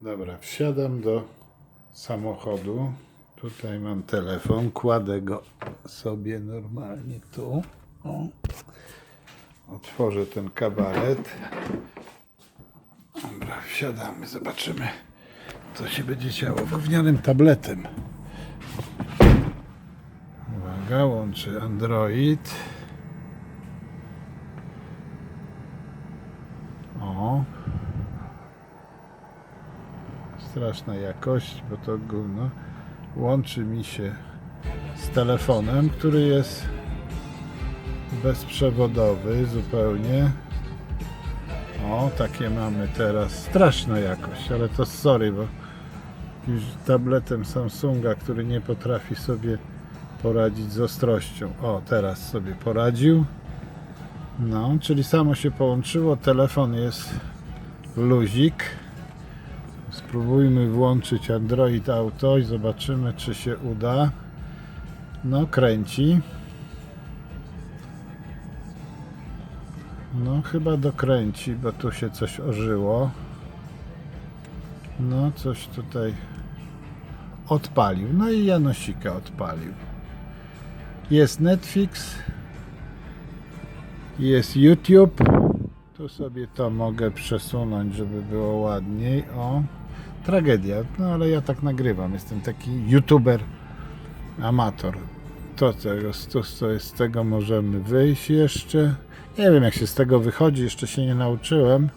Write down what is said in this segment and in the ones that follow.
Dobra, wsiadam do samochodu. Tutaj mam telefon, kładę go sobie normalnie tu. O. Otworzę ten kabaret. Dobra, wsiadamy, zobaczymy, co się będzie działo. Gównianym tabletem. Uwaga, łączy Android. O, straszna jakość, bo to gówno łączy mi się z telefonem, który jest bezprzewodowy zupełnie. O, takie mamy teraz. Straszna jakość, ale to sorry, bo już tabletem Samsunga, który nie potrafi sobie poradzić z ostrością. O, teraz sobie poradził. No, czyli samo się połączyło. Telefon jest luzik. Spróbujmy włączyć Android Auto i zobaczymy, czy się uda. No, kręci. No, chyba dokręci, bo tu się coś ożyło. No, coś tutaj odpalił. No i Janosika odpalił. Jest Netflix. Jest YouTube. Tu sobie to mogę przesunąć, żeby było ładniej. O, tragedia. No ale ja tak nagrywam. Jestem taki YouTuber amator. To tego, to, to z tego możemy wyjść jeszcze. Nie wiem jak się z tego wychodzi, jeszcze się nie nauczyłem.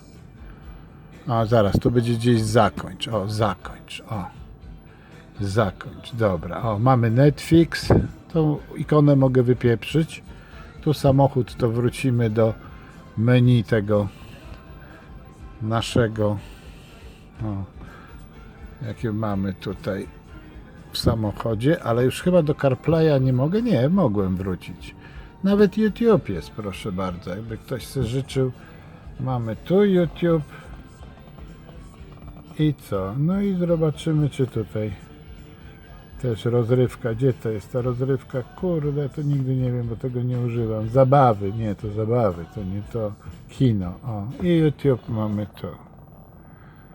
A zaraz, tu będzie gdzieś zakończ. O, zakończ. O. Zakończ. Dobra. O, mamy Netflix. Tą ikonę mogę wypieprzyć. Tu samochód, to wrócimy do menu tego naszego. O, jakie mamy tutaj w samochodzie, ale już chyba do CarPlaya nie mogę. Nie, mogłem wrócić. Nawet YouTube jest, proszę bardzo. Jakby ktoś sobie życzył, mamy tu YouTube. I co? No i zobaczymy, czy tutaj też rozrywka. Gdzie to jest ta rozrywka? Kurde, to nigdy nie wiem, bo tego nie używam. Zabawy, nie, to zabawy, to nie to kino. O, i YouTube mamy to.